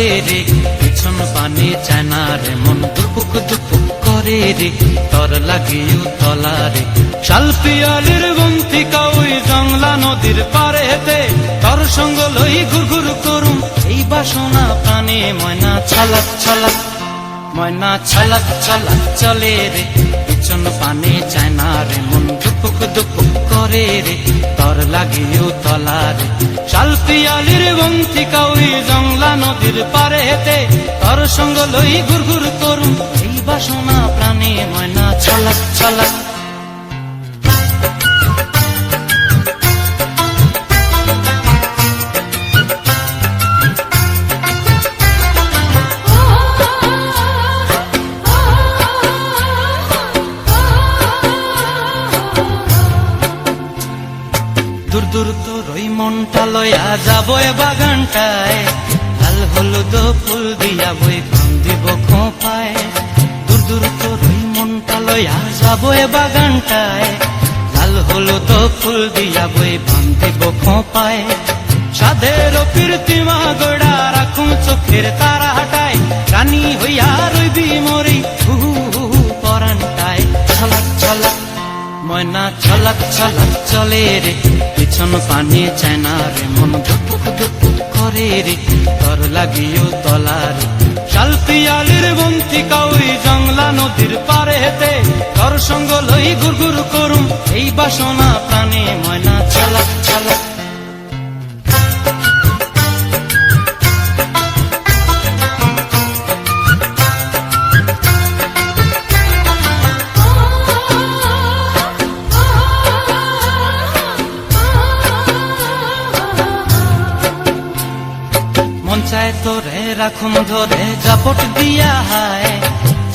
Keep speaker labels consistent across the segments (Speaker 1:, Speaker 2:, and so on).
Speaker 1: চলে রে, পিছন পানে চায় না রে মন দুপুক দুপুক করে রে, তর লাগিও তলা রে। শালপিয়ালির বন্তিকা ওই জংলা নদীর পারেতে তর সঙ্গ লই ঘুর ঘুর করুম। এই বাসনা প্রাণে ময়না ছলাক ছলাক, ময়না ছলাক ছলাক চলে রে। পিছন পানে চায় না রে মন দুপুক দুপুক করে রে, তর লাগিও তলা রে। শালপিয়ালির বন্তিকা ওই জংলা নদীর পারে হেতে তর সঙ্গ লই ঘুর ঘুর করুম এই বাসনা প্রাণে ময়না ছলাক ছলাক দূর দূর তোর ওই মনটা লয়া যাব বাগানটায়। লাল হলুদ ফুল দিয়া বই কাম দিব খোপায়। দূর দূর তোর মনটা লয়া যাব এ বাগানটায়। লাল হলুদ ফুল দিয়া বই বাম দিব খোপায়। সাধের কীর্তিমা গোড়া রাখুন চোখের তারা হাটায় রানী হইয়া রইবি মরি হু হু হু হু পরানটায়। ছলাক ছলাক, ময়না ছলাক ছলাক চলে রে। পিছন পানি চায় না রে মন। ধুপুক ধুপুক করে রে তর লাগিও তলার শালপিয়ালির বন্তিকা ওই জংলা নদীর পারে হেতে তর সঙ্গ লই ঘুর করুম। এই বাসনা প্রাণে ময়না চালা ছলাক মন চায় তোরে রাখুন ধরে জাপট দিয়া হায়।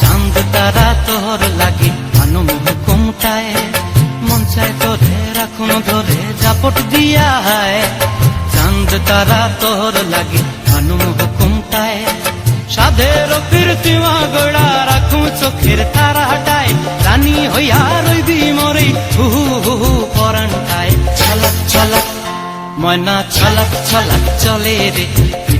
Speaker 1: চাঁদ, তারা তোর লাগি মানুষ হুকুমটায়। মন চায় তোরে রাখুন ধরে জাপট দিয়া হায়। চাঁদ, তারা তোর লাগি মানুষ হুকুমটায়। সাধের কীর্তিমা গোড়া রাখুন চোখের তারা হাটায় রানী হইয়া রইবি মরে হু হু হু পরানটায় ছলক ছলক, ময়না ছলাক ছলাক, চলে রে।